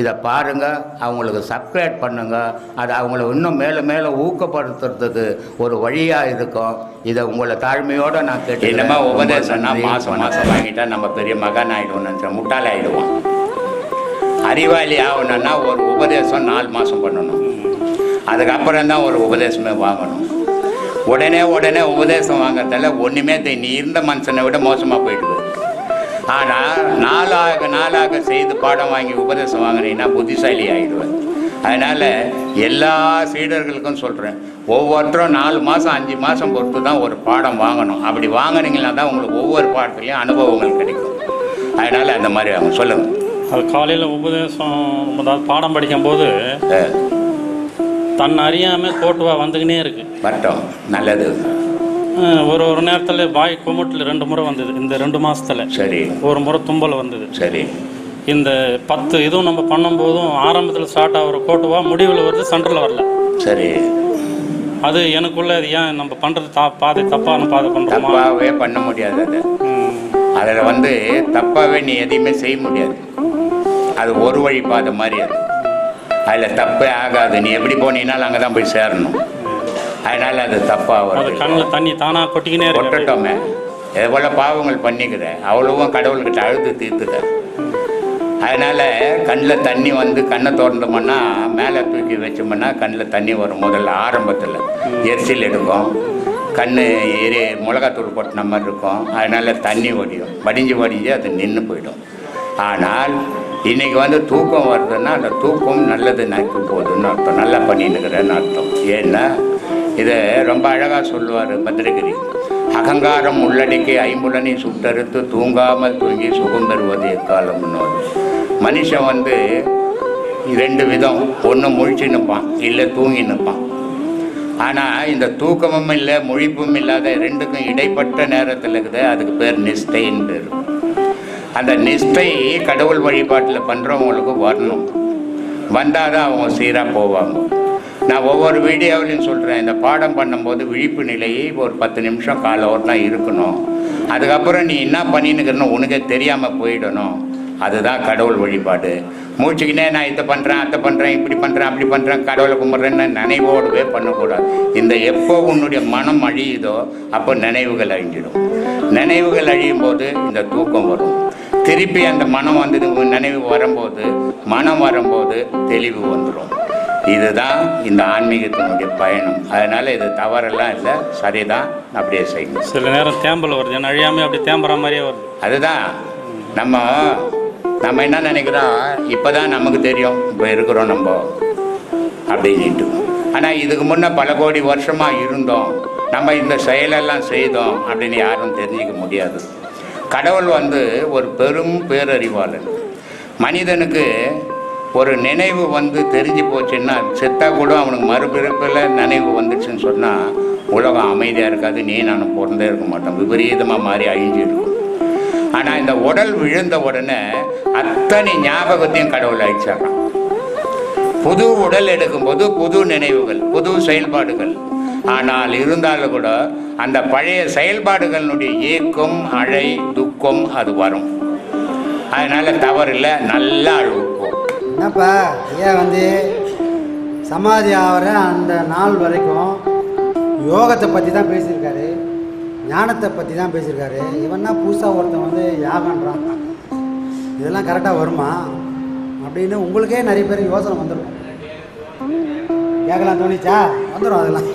இதை பாருங்க அவங்களுக்கு சப்ஸ்கிரைப் பண்ணுங்க. அது அவங்கள இன்னும் மேலே மேலே ஊக்கப்படுத்துறதுக்கு ஒரு வழியாக இருக்கும். இதை உங்களை தாழ்மையோடு நான் கேட்டு என்னமா உபதேசம்னா மாதம் மாதம் வாங்கிட்டா நம்ம பெரிய மகன் ஆகிடுவோம் நினச்சேன் முட்டாள் ஆகிடுவோம் அறிவாளி ஆகணும்னா ஒரு உபதேசம் நாலு மாதம் பண்ணணும். அதுக்கப்புறம் தான் ஒரு உபதேசமே வாங்கணும். உடனே உடனே உபதேசம் வாங்குறதால ஒன்றுமே நீ இருந்த மனுஷனை விட மோசமாக போயிடுது. ஆனால் நாளாக நாளாக செய்து பாடம் வாங்கி உபதேசம் வாங்கினீங்கன்னா புத்திசாலி ஆகிடுவேன் அதனால் எல்லா சீடர்களுக்கும் சொல்கிறேன் ஒவ்வொருத்தரும் நாலு மாதம் அஞ்சு மாதம் பொறுத்து தான் ஒரு பாடம் வாங்கணும். அப்படி வாங்கினீங்கன்னா தான் உங்களுக்கு ஒவ்வொரு பாடத்துலையும் அனுபவங்கள் கிடைக்கும். அதனால் அந்த மாதிரி அவங்க சொல்லுங்கள் அது காலையில் உபதேசம் அதாவது பாடம் படிக்கும்போது தன் அறியாமல் கோட்டுவா வந்துக்கினே இருக்கு. வரட்டும் நல்லது. ஒரு ஒரு நேரத்தில் வாய் குமுட்டில் ரெண்டு முறை வந்தது. இந்த ரெண்டு மாசத்துல சரி. ஒரு முறை தும்பல் வந்தது. சரி. இந்த பத்து இதுவும் நம்ம பண்ணும்போதும் ஆரம்பத்தில் ஸ்டார்ட் ஆகிற கோட்டுவா முடிவில் வருது சென்டரில் வரல. சரி. அது எனக்குள்ள அது ஏன் நம்ம பண்ணுறது தா பாதை தப்பான பாதை பண்ணுறோமா தப்பாகவே பண்ண முடியாது அதை. அதில் வந்து தப்பாகவே நீ எதையுமே செய்ய முடியாது. அது ஒரு வழி பாதை மாதிரி அது. அதில் தப்பே ஆகாது. நீ எப்படி போனீங்கனாலும் அங்கே தான் போய் சேரணும். அதனால் அது தப்பாக வருது. கண்ணில் தண்ணி தானாக கொட்டிக்கினே கொட்டட்டோமே. எவ்வளோ பாவங்கள் பண்ணிக்கிற அவ்வளவும் கடவுள்கிட்ட அழுது தீர்த்துக்க அதனால் கண்ணில் தண்ணி வந்து கண்ணை திறந்தோம்னா மேலே தூக்கி வச்சோம்னா கண்ணில் தண்ணி வரும். முதல்ல ஆரம்பத்தில் எரிச்சல் எடுக்கும். கண் எரி மிளகாத்தூள் கொட்டின மாதிரி இருக்கும். அதனால் தண்ணி வடியும் வடிஞ்சு வடிஞ்சு அது நின்று போயிடும். ஆனால் இன்னைக்கு வந்து தூக்கம் வருதுன்னா அந்த தூக்கம் நல்லது நினைக்க போகுதுன்னு அர்த்தம். நல்லா பண்ணின்னுக்கிறேன்னு அர்த்தம். ஏன்னா இதை ரொம்ப அழகாக சொல்லுவார் பத்திரகிரி. அகங்காரம் உள்ளடக்கி ஐம்புலனை சுட்டறுத்து தூங்காமல் தூங்கி சுகம் பெறுவது எக்காலம்னு மனுஷன் வந்து ரெண்டு விதம் ஒன்று முழிச்சு நிற்பான் இல்லை தூங்கி நிற்பான் ஆனால் இந்த தூக்கமும் இல்லை முழிப்பும் இல்லாத ரெண்டுக்கும் இடைப்பட்ட நேரத்தில் இருக்குது அதுக்கு பேர் நிஷ்டைன்னு பேர். அந்த நிஷ்டை கடவுள் வழிபாட்டில் பண்ணுறவங்களுக்கு வரணும். வந்தால் தான் அவங்க சீராக போவாங்க. நான் ஒவ்வொரு வீடியோவிலையும் சொல்கிறேன் இந்த பாடம் பண்ணும்போது விழிப்பு நிலையை ஒரு பத்து நிமிஷம் கால ஒரு இருக்கணும். அதுக்கப்புறம் நீ என்ன பண்ணின்னுக்கிறன்னு உனக்கே தெரியாமல் போயிடணும். அதுதான் கடவுள் வழிபாடு. மூச்சுக்கினே நான் இதை பண்ணுறேன் அதை பண்ணுறேன் இப்படி பண்ணுறேன் அப்படி பண்ணுறேன் கடவுளை கும்பிட்றேன்னு நினைவோடவே பண்ணக்கூடாது. இந்த எப்போ உன்னுடைய மனம் அழியுதோ அப்போ நினைவுகள் அழிஞ்சிடும். நினைவுகள் அழியும் போது இந்த தூக்கம் வரும். திருப்பி அந்த மனம் வந்து நினைவு வரும்போது மனம் வரும்போது தெளிவு வந்துடும் இதுதான் இந்த ஆன்மீகத்தினுடைய பயணம். அதனால் இது தவறெல்லாம் இல்லை. சரிதான். அப்படியே செய்யணும். சில நேரம் தேம்பல் வருது. அழியாமல் அப்படி தேம்புற மாதிரியே வருது. அதுதான். நம்ம நம்ம என்ன நினைக்கிறோம்? இப்போ தான் நமக்கு தெரியும். இப்போ இருக்கிறோம் நம்ம. அப்படின்ட்டு ஆனால் இதுக்கு முன்னே பல கோடி வருஷமாக இருந்தோம். நம்ம இந்த செயலெல்லாம் செய்தோம் அப்படின்னு யாரும் தெரிஞ்சிக்க முடியாது. கடவுள் வந்து ஒரு பெரும் பேரறிவாளன். மனிதனுக்கு ஒரு நினைவு வந்து தெரிஞ்சு போச்சுன்னா செத்தா கூட அவனுக்கு மறுபிறப்பில் நினைவு வந்துச்சுன்னு சொன்னால் உலகம் அமைதியாக இருக்காது. நீ நான் பிறந்தே இருக்க மாட்டோம். விபரீதமாக மாறி அழிஞ்சு இருக்கும். ஆனால் இந்த உடல் விழுந்த உடனே அத்தனை ஞாபகத்தையும் கடவுள் அழிச்சிடறான் புது உடல் எடுக்கும்போது புது நினைவுகள் புது செயல்பாடுகள். ஆனால் இருந்தாலும் கூட அந்த பழைய செயல்பாடுகளினுடைய ஏக்கம் அழை துக்கம் அது வரும். அதனால் தவறில்லை. நல்லா அழுவும் என்னப்பா ஐயா வந்து சமாதி ஆகிற அந்த நாள் வரைக்கும் யோகத்தை பற்றி தான் பேசியிருக்காரு ஞானத்தை பற்றி தான் பேசியிருக்காரு. இவன்னா புதுசாக ஒருத்தன் வந்து யாகன்றான்? இதெல்லாம் கரெக்டாக வருமா? அப்படின்னு உங்களுக்கே நிறைய பேர் யோசனை வந்துடும் கேட்கலாம் தோணிச்சா? வந்துடும் அதெல்லாம்.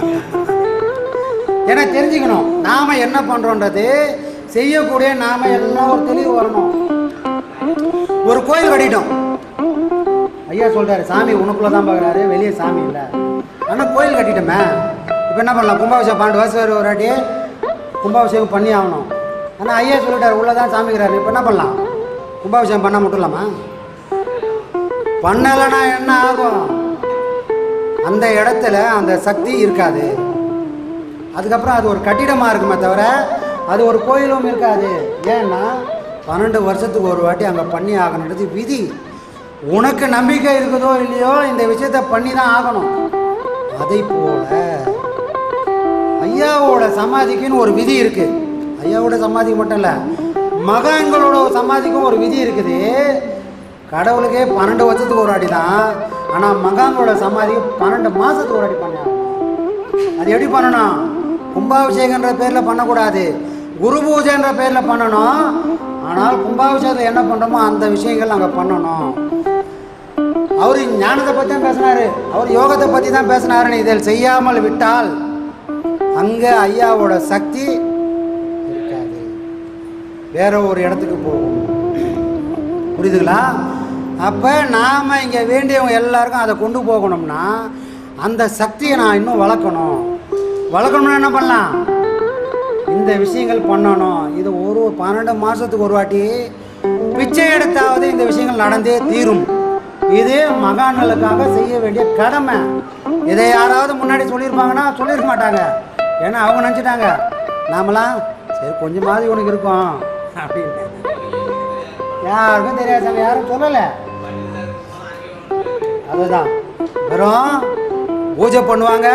ஏன்னா தெரிஞ்சுக்கணும் நாம் என்ன பண்ணுறோன்றது செய்யக்கூடிய நாம எல்லாம் ஒரு தெளிவு வரணும். ஒரு கோயில் கட்டிட்டோம். ஐயா சொல்றாரு சாமி உனக்குள்ள தான் பார்க்குறாரு வெளியே சாமி இல்லை. ஆனால் கோயில் கட்டிட்டோமே. இப்போ என்ன பண்ணலாம்? கும்பாபிஷேகம் பன்னெண்டு வருஷம் ஒரு வாட்டி கும்பாபிஷேகம் பண்ணி ஆகணும். ஆனால் ஐயா சொல்லிட்டாரு உள்ளே தான் சாமிக்கிறாரு. இப்போ என்ன பண்ணலாம்? கும்பாபிஷேகம் பண்ண மட்டும்லாமா பண்ணலைன்னா என்ன ஆகும்? அந்த இடத்துல அந்த சக்தி இருக்காது. அதுக்கப்புறம் அது ஒரு கட்டிடமாக இருக்குமே தவிர அது ஒரு கோயிலும் இருக்காது. ஏன்னா பன்னெண்டு வருஷத்துக்கு ஒரு வாட்டி அங்கே பண்ணி ஆகணுன்றது விதி. உனக்கு நம்பிக்கை இருக்குதோ இல்லையோ இந்த விஷயத்த பண்ணி தான் ஆகணும். அதை போல ஐயாவோட சமாதிக்குன்னு ஒரு விதி இருக்கு. ஐயாவோட சமாதி மட்டும் இல்லை மகான்களோட சமாதிக்கும் ஒரு விதி இருக்குது. கடவுளுக்கே பன்னெண்டு வருஷத்துக்கு ஒரு அடி தான் ஆனால் மகான்களோட சமாதிக்கு பன்னெண்டு மாதத்துக்கு ஒரு அடி பண்ணாங்க அது எப்படி பண்ணணும்? கும்பாபிஷேகன்ற பேரில் பண்ணக்கூடாது. குரு பூஜைன்ற பேரில் பண்ணணும். ஆனால் கும்பாபிஷேகத்தில் என்ன பண்ணுறோமோ அந்த விஷயங்கள் நாங்கள் பண்ணணும். அவர் ஞானத்தை பற்றி தான் பேசினாரு. அவர் யோகத்தை பற்றி தான் பேசினாருன்னு இதில் செய்யாமல் விட்டால் அங்கே ஐயாவோட சக்தி இருக்காது. வேற ஒரு இடத்துக்கு போகும். புரியுதுங்களா? அப்போ நாம் இங்கே வேண்டியவங்க எல்லாருக்கும் அதை கொண்டு போகணும்னா அந்த சக்தியை நான் இன்னும் வளர்க்கணும். வளர்க்கணும்னா என்ன பண்ணலாம்? இந்த விஷயங்கள் பண்ணணும். இது ஒரு பன்னெண்டு மாதத்துக்கு ஒரு வாட்டி பிச்சை எடுத்தாவது இந்த விஷயங்கள் நடந்தே தீரும். இது மகான்களுக்காக செய்ய வேண்டிய கடமை. இதை யாராவது முன்னாடி சொல்லியிருப்பாங்கன்னா சொல்லியிருக்க மாட்டாங்க. ஏன்னா அவங்க நினச்சிட்டாங்க நாமெல்லாம் சரி கொஞ்சமாவது உனக்கு இருக்கும் அப்படின்னு யாருக்கும் தெரியாது சாமி, யாரும் சொல்லலை. அதுதான். வெறும் பூஜை பண்ணுவாங்க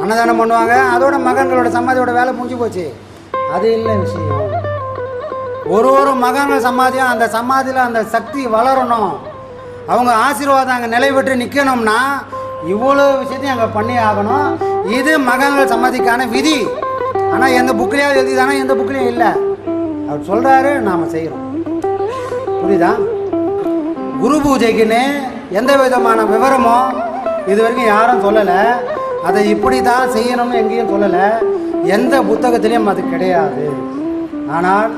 அன்னதானம் பண்ணுவாங்க அதோட மகன்களோட சமாதியோட வேலை முடிஞ்சு போச்சு. அது இல்லை விஷயம். ஒரு ஒரு மகன்கள் சமாதியும் அந்த சமாதியில் அந்த சக்தி வளரணும். அவங்க ஆசீர்வாதம் அங்கே நிலை பெற்று நிற்கணும்னா இவ்வளோ விஷயத்தையும் அங்கே பண்ணி ஆகணும். இது மகன்கள் சம்மதிக்கான விதி. ஆனால் எந்த புக்லேயாவது எழுதிதானா? எந்த புக்லேயும் இல்லை. அவர் சொல்கிறாரு நாம் செய்கிறோம் புரியுதா? குரு பூஜைக்குன்னு எந்த விதமான விவரமோ இது வரைக்கும் யாரும் சொல்லலை. அதை இப்படி தான் செய்யணும்னு எங்கேயும் சொல்லலை. எந்த புத்தகத்திலையும் அது கிடையாது. ஆனால்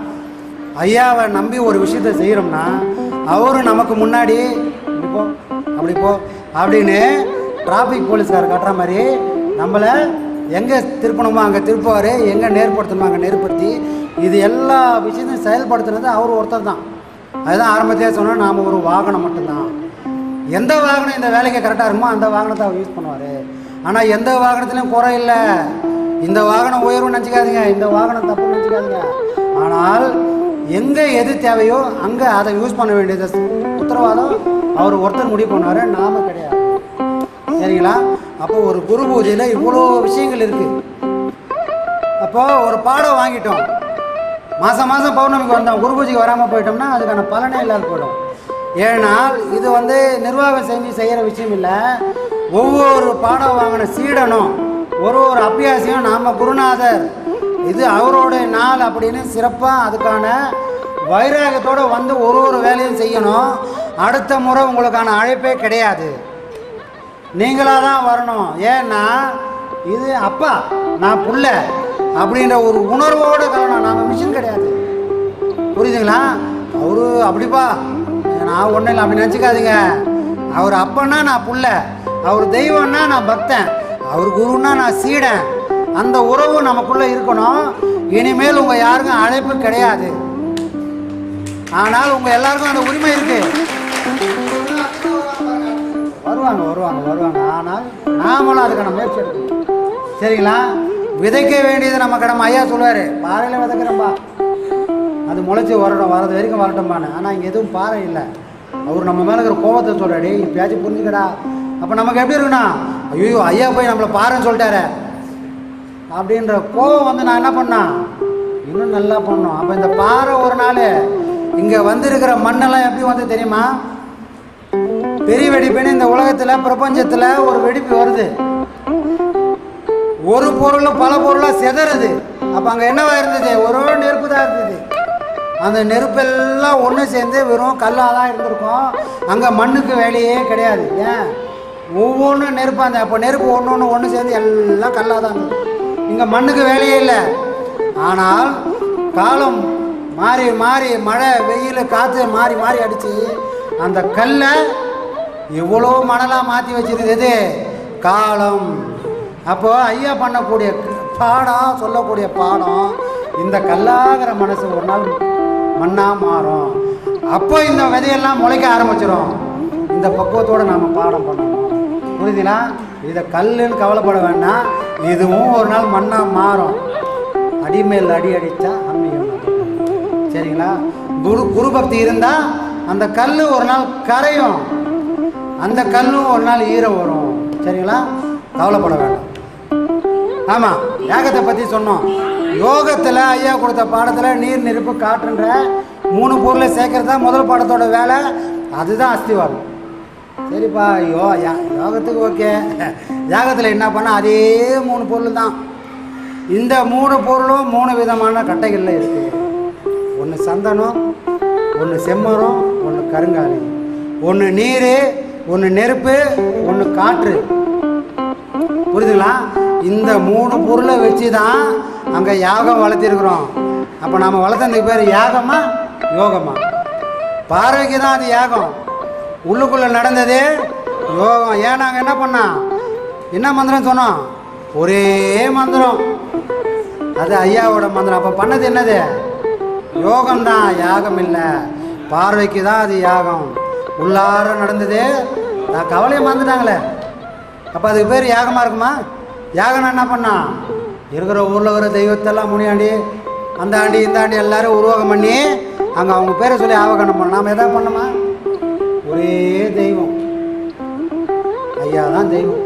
ஐயாவை நம்பி ஒரு விஷயத்தை செய்கிறோம்னா அவரும் நமக்கு முன்னாடி இப்படி போ அப்படி போ அப்படின்னு டிராஃபிக் போலீஸ்கார் கட்டுற மாதிரி நம்மளை எங்கே திருப்பணுமோ அங்கே திருப்புவார் எங்கே நேர்படுத்தணுமோ அங்கே நேர்படுத்தி இது எல்லா விஷயத்தையும் செயல்படுத்துறது அவர் ஒருத்தர் தான். அதுதான் ஆரம்பத்திலே சொன்னால் நாம் ஒரு வாகனம் மட்டும்தான். எந்த வாகனம் இந்த வேலைக்கு கரெக்டாக இருக்குமோ அந்த வாகனத்தை அவர் யூஸ் பண்ணுவார். ஆனால் எந்த வாகனத்துலையும் குறை இல்லை. இந்த வாகனம் உயர்வு நினச்சிக்காதீங்க இந்த வாகனம் தப்பு நினச்சிக்காதீங்க. ஆனால் எங்கே எது தேவையோ அங்கே அதை யூஸ் பண்ண வேண்டியது. உத்தரவாதம். அவர் ஒருத்தர் முடிவு பண்ணுவார் நாம கிடையாது. சரிங்களா? அப்போ ஒரு குரு பூஜையில் இவ்வளோ விஷயங்கள் இருக்குது அப்போ ஒரு பாடம் வாங்கிட்டோம். மாதம் மாதம் பௌர்ணமிக்கு வந்தோம். குரு பூஜைக்கு வராமல் போயிட்டோம்னா அதுக்கான பலனே இல்லாத போயிடும். ஏனால் இது வந்து நிர்வாகம் செஞ்சு செய்கிற விஷயம் இல்லை. ஒவ்வொரு பாடம் வாங்கின சீடனும் ஒரு ஒரு அபியாசியும் நாம் குருநாதர் இது அவரோட நாள் அப்படின்னு சிறப்பாக அதுக்கான வைராகத்தோடு வந்து ஒரு ஒரு வேலையும் செய்யணும். அடுத்த முறை உங்களுக்கான அழைப்பே கிடையாது. நீங்களாக தான் வரணும். ஏன்னா இது அப்பா நான் புள்ள அப்படின்ற ஒரு உணர்வோடு கலணும். நாம் மிஷின் கிடையாது. புரியுதுங்களா அவரு அப்படிப்பா. நான் ஒன்றும் இல்லை அப்படி நினச்சிக்காதீங்க. அவர் அப்பன்னா நான் புள்ள. அவர் தெய்வம்னா நான் பக்தன். அவர் குருன்னா நான் சீடன். அந்த உறவு நமக்குள்ளே இருக்கணும். இனிமேல் உங்கள் யாருக்கும் அழைப்பு கிடையாது. ஆனால் உங்கள் எல்லாருக்கும் அந்த உரிமை இருக்கு. வருவாங்க வருவாங்க வருவாங்க. ஆனால் நாமளும் அதுக்கான முயற்சி எடுக்கணும். சரிங்களா? விதைக்க வேண்டியது நம்ம கடமை. ஐயா சொல்லுவார் பாறையில் விதைக்கிறோம்பா. அது முளைச்சி வரட்டும் வரது வரைக்கும் வரட்டும்பானு ஆனால் இங்கே எதுவும் பாறை இல்லை. அவர் நம்ம மேலே இருக்கிற கோபத்தை சொல்கிறாடி பேச்சு புரிஞ்சுக்கடா. அப்போ நமக்கு எப்படி இருக்குண்ணா ஐயோ ஐயா போய் நம்மளை பாருன்னு சொல்லிட்டாரு. அப்படின்ற கோபம் வந்து நான் என்ன பண்ணேன் இன்னும் நல்லா பண்ணோம். அப்போ இந்த பாறை ஒரு நாள் இங்கே வந்திருக்கிற மண்ணெல்லாம் எப்படி வந்து தெரியுமா? பெரிய வெடிப்புன்னு இந்த உலகத்தில் பிரபஞ்சத்தில் ஒரு வெடிப்பு வருது. ஒரு பொருள் பல பொருளாக செதறுது. அப்போ அங்கே என்னவா இருந்தது? ஒரு நெருப்பு தான் இருந்தது. அந்த நெருப்பெல்லாம் ஒன்று சேர்ந்து வெறும் கல்லாக தான் இருந்திருக்கும். அங்கே மண்ணுக்கு வேலையே கிடையாது. ஏன்? ஒவ்வொன்றும் நெருப்பு அந்த அப்போ நெருப்பு ஒன்று ஒன்று ஒன்று சேர்ந்து எல்லாம் கல்லாக தான் இங்கே மண்ணுக்கு வேலையே இல்லை. ஆனால் காலம் மாறி மாறி மழை வெயில் காற்று மாறி மாறி அடித்து அந்த கல்லை இவ்வளோ மணலாக மாற்றி வச்சிருக்குது எது? காலம். அப்போ ஐயா பண்ணக்கூடிய பாடம் சொல்லக்கூடிய பாடம் இந்த கல்லாகிற மனசு ஒரு நாள் மண்ணாக மாறும். அப்போ இந்த விதையெல்லாம் முளைக்க ஆரம்பிச்சிடும் இந்த பக்குவத்தோடு நாம் பாடம் பண்ணணும். புரியுதுங்களா? இதை கல்லுன்னு கவலைப்பட வேண்டாம் இதுவும் ஒரு நாள் மண்ணாக மாறும். அடிமேல் அடி அடித்தா அம்மிகள் சரிங்களா? குரு குரு பக்தி இருந்தால் அந்த கல் ஒரு நாள் கரையும். அந்த கல்லும் ஒரு நாள் ஈர வரும். சரிங்களா? கவலைப்பட வேண்டாம் ஆமாம் யாகத்தை பற்றி சொன்னோம். யோகத்தில் ஐயா கொடுத்த பாடத்தில் நீர் நெருப்பு காற்றுன்ற மூணு பொருளை சேர்க்கறது தான் முதல் பாடத்தோட வேலை. அதுதான் அஸ்திவாரம். சரிப்பா யோ யா- யோகத்துக்கு ஓகே. யாகத்தில் என்ன பண்ணால் அதே மூணு பொருள் தான் இந்த மூணு பொருளும் மூணு விதமான கட்டைகளில் இருக்குது ஒன்று சந்தனம் ஒன்று செம்மரம் ஒன்று கருங்காலி. ஒன்று நீர் ஒன்று நெருப்பு ஒன்று காற்று. புரியுதுங்களா இந்த மூணு பொருளை வச்சு தான் அங்கே யாகம் வளர்த்திருக்கிறோம். அப்போ நம்ம வளர்த்ததுக்கு பேர் யாகமா யோகமா? பார்வைக்கு தான் அது யாகம். உள்ளுக்குள்ளே நடந்தது? யோகம். ஏன் நாங்கள் என்ன பண்ணோம் என்ன மந்திரம் சொன்னோம்? ஒரே மந்திரம். அது ஐயாவோட மந்திரம். அப்போ பண்ணது என்னது? யோகம்தான். யாகம் இல்லை. பார்வைக்கு தான் அது யாகம். உள்ளார நடந்தது. நான் கவலையை மறந்துட்டாங்களே. அப்போ அதுக்கு பேர் யாகமாக இருக்குமா? யாகம்னா என்ன பண்ணான் இருக்கிற ஊரில் இருக்கிற தெய்வத்தெல்லாம் முனியாண்டி அந்த ஆண்டி இந்த ஆண்டி எல்லாரும் உருவாகம் பண்ணி அங்கே அவங்க பேரை சொல்லி ஆவகணம் பண்ணோம். நாம் எதாவது பண்ணோமா? ஒரே தெய்வம். ஐயா தான் தெய்வம்.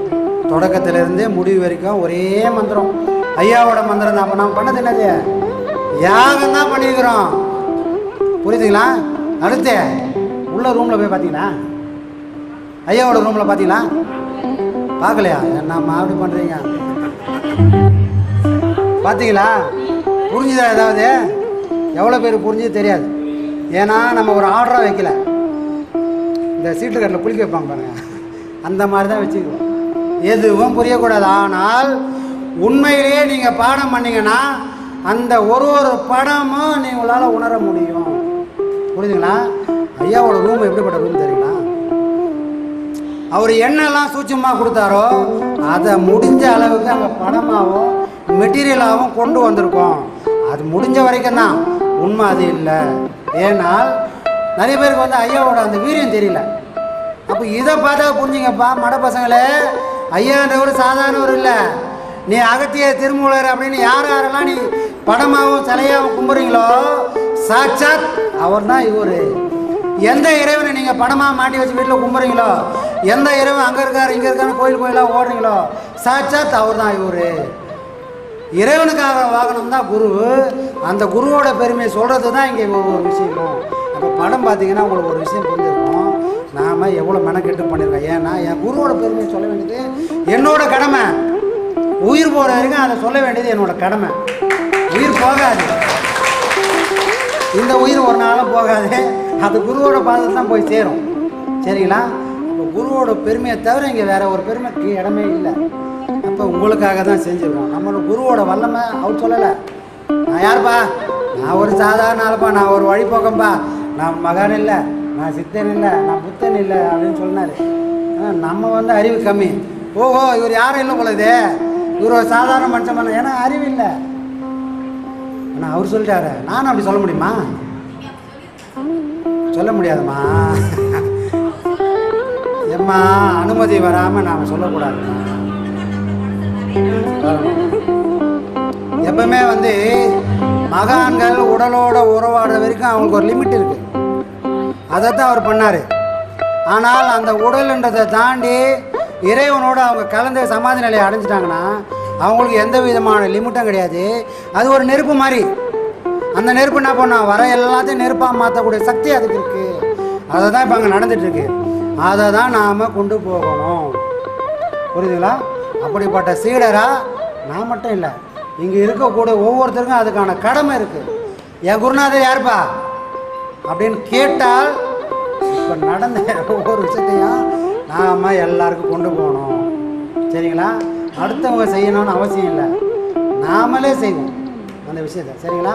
தொடக்கத்திலிருந்தே முடிவு வரைக்கும் ஒரே மந்திரம். ஐயாவோட மந்திரம் தான். அப்போ நம்ம பண்ணது என்னது? யாகம் தான் பண்ணியிருக்கிறோம். புரியுதுங்களா? அடுத்து உள்ள ரூமில் போய் பார்த்தீங்களா? ஐயாவோட ரூமில் பார்த்தீங்களா? பார்க்கலையா? என்னம்மா அப்படி பண்ணுறீங்க பார்த்தீங்களா? புரிஞ்சுதா ஏதாவது? எவ்வளோ பேர் புரிஞ்சது தெரியாது. ஏன்னா நம்ம ஒரு ஆர்டராக வைக்கல. இந்த சீட்டு கட்டில் குளிக்க வைப்பாங்க பாருங்க. அந்த மாதிரி தான் வச்சுக்குவோம். எதுவும் புரியக்கூடாது. ஆனால் உண்மையிலேயே நீங்கள் பாடம் பண்ணீங்கன்னா அந்த ஒரு ஒரு படமும் நீங்களால் உணர முடியும். புரியுதுங்களா ஐயாவோட ரூம் எப்படிப்பட்ட ரூம் தெரியுங்களா? அவர் என்னெல்லாம் சூட்சமாக கொடுத்தாரோ அதை முடிஞ்ச அளவுக்கு அங்கே படமாகவும் மெட்டீரியலாகவும் கொண்டு வந்திருக்கோம். அது முடிஞ்ச வரைக்கும் தான். உண்மை அது இல்லை. ஏனால் நிறைய பேருக்கு வந்து ஐயாவோட அந்த வீரியம் தெரியல. அப்போ இதை பார்த்தா புரிஞ்சுங்கப்பா மட பசங்களே. ஐயான்றவர் சாதாரணவர் இல்லை. நீ அகத்திய திருமூலர் அப்படின்னு யார் யாரெல்லாம் நீ படமாகவும் சிலையாகவும் கும்புறீங்களோ சாட்சாத் அவர் தான் இவர். எந்த இறைவனை நீங்கள் படமாக மாட்டி வச்சு வீட்டில் கும்புறீங்களோ எந்த இறைவன் அங்கே இருக்கார் இங்கே இருக்கான்னு கோயில் கோயிலாக ஓடுறீங்களோ சாட்சாத் அவர் தான் இவர். இறைவனுக்காக வாகனம் தான் குரு. அந்த குருவோட பெருமையை சொல்கிறது தான் இங்கே ஒவ்வொரு விஷயமும் அப்போ படம் பார்த்தீங்கன்னா உங்களுக்கு ஒரு விஷயம் புரிஞ்சிருக்கும். நாம் எவ்வளோ மெனக்கெட்டு பண்ணியிருக்கோம் ஏன்னா என் குருவோட பெருமையை சொல்ல வேண்டியது என்னோட கடமை. உயிர் போகிற வரைக்கும் அதை சொல்ல வேண்டியது என்னோட கடமை. உயிர் போகாது. இந்த உயிர் ஒரு நாளும் போகாது. அது குருவோட பாதத்தில் தான் போய் சேரும். சரிங்களா? குருவோட பெருமையை தவிர இங்கே வேற ஒரு பெருமைக்கு இடமே இல்லை. இப்போ உங்களுக்காக தான் செஞ்சுருக்கோம். நம்மளோட குருவோட வல்லமை அவர் சொல்லலை. நான் யார்ப்பா? நான் ஒரு சாதாரண ஆளுப்பா. நான் ஒரு வழிபோக்கம்பா. நான் மகான் இல்லை. நான் சித்தன் இல்லை. நான் புத்தன் இல்லை அப்படின்னு சொன்னார். நம்ம வந்து அறிவு கம்மி. ஓஹோ இவர் யாரும் இல்லை போல இவர் ஒரு சாதாரண மனுஷன் பண்ண ஏன்னா அறிவு இல்லை. ஆனால் அவர் சொல்லிட்டாரு. நானும் அப்படி சொல்ல முடியுமா? சொல்ல முடியாதும்மா எம்மா அனுமதி வராமல் நாம் சொல்லக்கூடாது எப்பவுமே வந்து மகான்கள் உடலோட உறவாடுற வரைக்கும் அவங்களுக்கு ஒரு லிமிட் இருக்கு. அதைத்தான் அவர் பண்ணார். ஆனால் அந்த உடல்ன்றதை தாண்டி இறைவனோட அவங்க கலந்து சமாதி நிலையை அடைஞ்சிட்டாங்கன்னா அவங்களுக்கு எந்த விதமான லிமிட்டும் கிடையாது. அது ஒரு நெருப்பு மாதிரி. அந்த நெருப்பு என்ன பண்ணா வர எல்லாத்தையும் நெருப்பாக மாற்றக்கூடிய சக்தி அதுக்கு இருக்குது அதை தான் இப்போ அங்கே நடந்துகிட்ருக்கு அதை தான் நாம் கொண்டு போகணும். புரியுதுங்களா? அப்படிப்பட்ட சீடராக நான் மட்டும் இல்லை. இங்கே இருக்கக்கூடிய ஒவ்வொருத்தருக்கும் அதுக்கான கடமை இருக்குது என் குருநாதர் யாருப்பா? அப்படின்னு கேட்டால் இப்போ நடந்த ஒவ்வொரு விஷயத்தையும் நாம் எல்லாருக்கும் கொண்டு போகணும். சரிங்களா? அடுத்தவங்க செய்யணும்னு அவசியம் இல்லை. நாமளே செய்வோம் அந்த விஷயத்த. சரிங்களா?